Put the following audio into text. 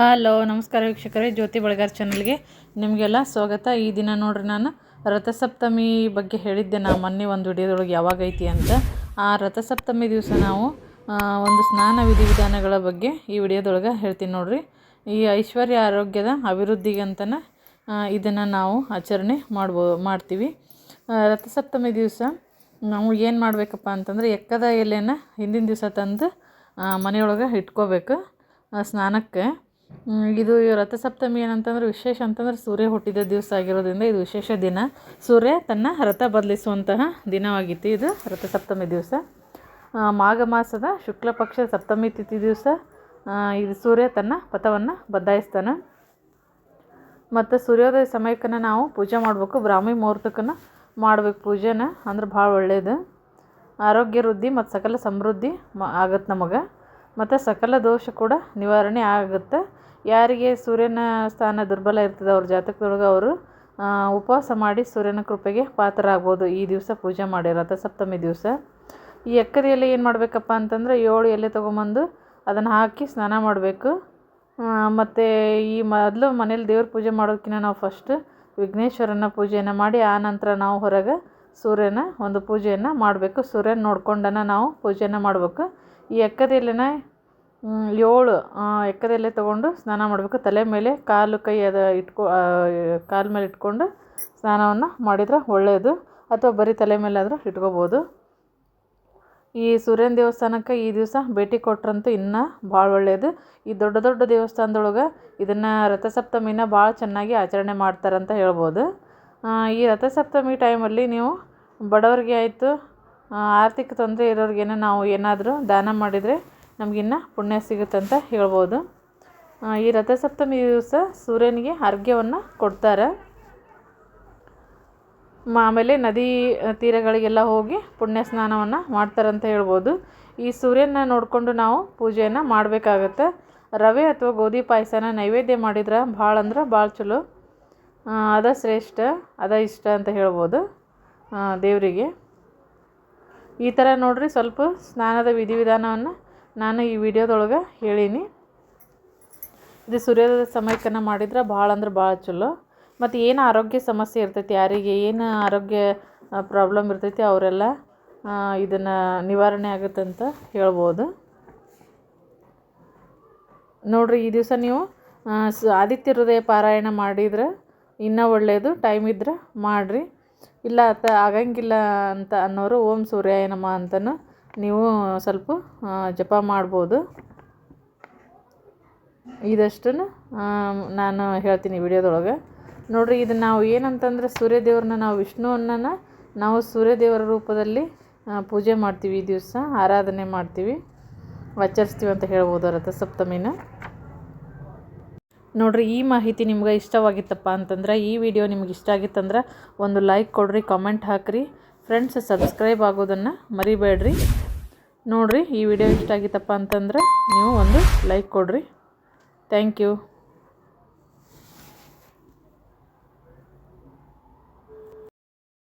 Hello, ನಮಸ್ಕಾರ ವೀಕ್ಷಕರೇ, ಜ್ಯೋತಿ ಬಳಗಾರ್ ಚಾನಲ್ಗೆ ನಿಮಗೆಲ್ಲ ಸ್ವಾಗತ. ಈ ದಿನ ನೋಡ್ರಿ ನಾನು ರಥಸಪ್ತಮಿ ಬಗ್ಗೆ ಹೇಳಿದ್ದೆ. ನಾ ಮೊನ್ನೆ ಒಂದು ವಿಡಿಯೋದೊಳಗೆ ಯಾವಾಗ ಐತಿ ಅಂತ. ಆ ರಥಸಪ್ತಮಿ ದಿವಸ ನಾವು ಒಂದು ಸ್ನಾನ ವಿಧಿವಿಧಾನಗಳ ಬಗ್ಗೆ ಈ ವಿಡಿಯೋದೊಳಗೆ ಹೇಳ್ತೀನಿ ನೋಡ್ರಿ. ಈ ಐಶ್ವರ್ಯ ಆರೋಗ್ಯದ ಅಭಿವೃದ್ಧಿಗಂತನ ಇದನ್ನು ನಾವು ಆಚರಣೆ ಮಾಡ್ಬೋ, ಮಾಡ್ತೀವಿ. ರಥಸಪ್ತಮಿ ದಿವಸ ನಾವು ಏನು ಮಾಡಬೇಕಪ್ಪ ಅಂತಂದ್ರೆ, ಎಕ್ಕದ ಎಲೆನ ಹಿಂದಿನ ದಿವಸ ತಂದು ಮನೆಯೊಳಗೆ ಇಟ್ಕೋಬೇಕು. ಸ್ನಾನಕ್ಕೆ ಇದು ರಥಸಪ್ತಮಿ ಏನಂತಂದ್ರೆ ವಿಶೇಷ ಅಂತಂದ್ರೆ ಸೂರ್ಯ ಹುಟ್ಟಿದ ದಿವಸ ಆಗಿರೋದ್ರಿಂದ ಇದು ವಿಶೇಷ ದಿನ. ಸೂರ್ಯ ತನ್ನ ರಥ ಬದಲಿಸುವಂತಹ ದಿನವಾಗಿತ್ತು ಇದು ರಥಸಪ್ತಮಿ ದಿವಸ. ಮಾಘ ಮಾಸದ ಶುಕ್ಲ ಪಕ್ಷ ಸಪ್ತಮಿ ತಿಥಿ ದಿವಸ ಇದು ಸೂರ್ಯ ತನ್ನ ಪಥವನ್ನು ಬದಲಾಯಿಸ್ತಾನೆ. ಮತ್ತು ಸೂರ್ಯೋದಯ ಸಮಯಕ್ಕನ್ನು ನಾವು ಪೂಜೆ ಮಾಡಬೇಕು, ಬ್ರಾಹ್ಮಿ ಮುಹೂರ್ತಕ್ಕನ್ನು ಮಾಡ್ಬೇಕು ಪೂಜೆನ, ಅಂದ್ರೆ ಭಾಳ ಒಳ್ಳೆಯದು ಆರೋಗ್ಯ ವೃದ್ಧಿ ಮತ್ತು ಸಕಲ ಸಮೃದ್ಧಿ ಮ ಆಗತ್ತೆ ನಮಗೆ. ಮತ್ತು ಸಕಲ ದೋಷ ಕೂಡ ನಿವಾರಣೆ ಆಗುತ್ತೆ. ಯಾರಿಗೆ ಸೂರ್ಯನ ಸ್ಥಾನ ದುರ್ಬಲ ಇರ್ತದೆ ಅವ್ರ ಜಾತಕದೊಳಗೆ ಅವರು ಉಪವಾಸ ಮಾಡಿ ಸೂರ್ಯನ ಕೃಪೆಗೆ ಪಾತ್ರರಾಗ್ಬೋದು. ಈ ದಿವಸ ಪೂಜೆ ಮಾಡಿ ರಥಸಪ್ತಮಿ ದಿವಸ. ಈ ಎಕ್ಕದ ಎಲೆ ಏನು ಮಾಡಬೇಕಪ್ಪ ಅಂತಂದ್ರೆ ಏಳು ಎಲೆ ತೊಗೊಂಬಂದು ಅದನ್ನು ಹಾಕಿ ಸ್ನಾನ ಮಾಡಬೇಕು. ಮತ್ತು ಈ ಮೊದಲು ಮನೇಲಿ ದೇವ್ರ ಪೂಜೆ ಮಾಡೋದಕ್ಕಿಂತ ನಾವು ಫಸ್ಟ್ ವಿಘ್ನೇಶ್ವರನ ಪೂಜೆಯನ್ನು ಮಾಡಿ ಆ ನಂತರ ನಾವು ಹೊರಗೆ ಸೂರ್ಯನ ಒಂದು ಪೂಜೆಯನ್ನು ಮಾಡಬೇಕು. ಸೂರ್ಯನ ನೋಡ್ಕೊಂಡನ ನಾವು ಪೂಜೆಯನ್ನು ಮಾಡಬೇಕು. ಈ ಮ್, ಏಳು ಎಕ್ಕದಲ್ಲೇ ತೊಗೊಂಡು ಸ್ನಾನ ಮಾಡಬೇಕು. ತಲೆ ಮೇಲೆ ಕಾಲು ಕೈ ಅದು ಇಟ್ಕೊ ಕಾಲ ಮೇಲೆ ಇಟ್ಕೊಂಡು ಸ್ನಾನವನ್ನು ಮಾಡಿದರೆ ಒಳ್ಳೆಯದು ಅಥವಾ ಬರೀ ತಲೆ ಮೇಲಾದರೂ ಇಟ್ಕೋಬೋದು. ಈ ಸೂರ್ಯನ ದೇವಸ್ಥಾನಕ್ಕೆ ಈ ದಿವಸ ಭೇಟಿ ಕೊಟ್ರಂತೂ ಇನ್ನೂ ಭಾಳ ಒಳ್ಳೆಯದು ಈ ದೊಡ್ಡ ದೊಡ್ಡ ದೇವಸ್ಥಾನದೊಳಗೆ ಇದನ್ನು ರಥಸಪ್ತಮಿನ ಭಾಳ ಚೆನ್ನಾಗಿ ಆಚರಣೆ ಮಾಡ್ತಾರಂತ ಹೇಳ್ಬೋದು. ಈ ರಥಸಪ್ತಮಿ ಟೈಮಲ್ಲಿ ನೀವು ಬಡವರಿಗೆ ಆಯಿತು ಆರ್ಥಿಕ ತೊಂದರೆ ಇರೋರಿಗೇನೋ ನಾವು ಏನಾದರೂ ದಾನ ಮಾಡಿದರೆ ನಮಗಿನ್ನ ಪುಣ್ಯ ಸಿಗುತ್ತಂತ ಹೇಳ್ಬೋದು. ಈ ರಥಸಪ್ತಮಿ ದಿವಸ ಸೂರ್ಯನಿಗೆ ಅರ್ಘ್ಯವನ್ನು ಕೊಡ್ತಾರೆ. ಆಮೇಲೆ ನದಿ ತೀರಗಳಿಗೆಲ್ಲ ಹೋಗಿ ಪುಣ್ಯ ಸ್ನಾನವನ್ನು ಮಾಡ್ತಾರಂತ ಹೇಳ್ಬೋದು. ಈ ಸೂರ್ಯನ ನೋಡಿಕೊಂಡು ನಾವು ಪೂಜೆಯನ್ನು ಮಾಡಬೇಕಾಗತ್ತೆ. ರವೆ ಅಥವಾ ಗೋಧಿ ಪಾಯಸನ ನೈವೇದ್ಯ ಮಾಡಿದ್ರೆ ಭಾಳ ಅಂದ್ರೆ ಭಾಳ ಚಲೋ. ಅದ ಶ್ರೇಷ್ಠ, ಅದ ಇಷ್ಟ ಅಂತ ಹೇಳ್ಬೋದು ದೇವರಿಗೆ. ಈ ಥರ ನೋಡ್ರಿ ಸ್ವಲ್ಪ ಸ್ನಾನದ ವಿಧಿವಿಧಾನವನ್ನು ನಾನು ಈ ವಿಡಿಯೋದೊಳಗೆ ಹೇಳೀನಿ. ಇದು ಸೂರ್ಯೋದಯ ಸಮಯಕ್ಕನ ಮಾಡಿದ್ರೆ ಭಾಳ ಅಂದ್ರೆ ಭಾಳ ಚಲೋ. ಮತ್ತು ಏನು ಆರೋಗ್ಯ ಸಮಸ್ಯೆ ಇರ್ತೈತಿ, ಯಾರಿಗೆ ಏನು ಆರೋಗ್ಯ ಪ್ರಾಬ್ಲಮ್ ಇರ್ತೈತಿ ಅವರೆಲ್ಲ ಇದನ್ನು ನಿವಾರಣೆ ಆಗುತ್ತೆ ಅಂತ ಹೇಳ್ಬೋದು. ನೋಡ್ರಿ, ಈ ದಿವಸ ನೀವು ಆದಿತ್ಯ ಹೃದಯ ಪಾರಾಯಣ ಮಾಡಿದ್ರೆ ಇನ್ನೂ ಒಳ್ಳೆಯದು ಟೈಮ್ ಇದ್ರೆ ಮಾಡಿರಿ. ಇಲ್ಲ ಅಥ ಆಗಂಗಿಲ್ಲ ಅಂತ ಅನ್ನೋರು ಓಂ ಸೂರ್ಯಾಯ ನಮ ಅಂತಲೂ ನೀವು ಸ್ವಲ್ಪ ಜಪ ಮಾಡ್ಬೋದು. ಇದಷ್ಟನ್ನು ನಾನು ಹೇಳ್ತೀನಿ ವಿಡಿಯೋದೊಳಗೆ. ನೋಡಿರಿ, ಇದು ನಾವು ಏನಂತಂದ್ರೆ ಸೂರ್ಯದೇವ್ರನ್ನ, ನಾವು ವಿಷ್ಣುವನ್ನ ನಾವು ಸೂರ್ಯದೇವರ ರೂಪದಲ್ಲಿ ಪೂಜೆ ಮಾಡ್ತೀವಿ ಈ ದಿವಸ, ಆರಾಧನೆ ಮಾಡ್ತೀವಿ. ಆಚರಿಸ್ತೀವಿ ಅಂತ ಹೇಳ್ಬೋದು ರಥಸಪ್ತಮಿನ ನೋಡಿರಿ, ಈ ಮಾಹಿತಿ ನಿಮ್ಗೆ ಇಷ್ಟವಾಗಿತ್ತಪ್ಪ ಅಂತಂದ್ರೆ, ಈ ವಿಡಿಯೋ ನಿಮ್ಗೆ ಇಷ್ಟ ಆಗಿತ್ತಂದ್ರೆ, ಒಂದು ಲೈಕ್ ಕೊಡ್ರಿ, ಕಾಮೆಂಟ್ ಹಾಕ್ರಿ. ಫ್ರೆಂಡ್ಸ್ ಸಬ್ಸ್ಕ್ರೈಬ್ ಆಗೋದನ್ನು ಮರಿಬೇಡ್ರಿ. ನೋಡಿರಿ, ಈ ವಿಡಿಯೋ ಇಷ್ಟ ಆಗಿತ್ತಪ್ಪ ಅಂತಂದ್ರೆ ನೀವು ಒಂದು ಲೈಕ್ ಕೊಡ್ರಿ. Thank you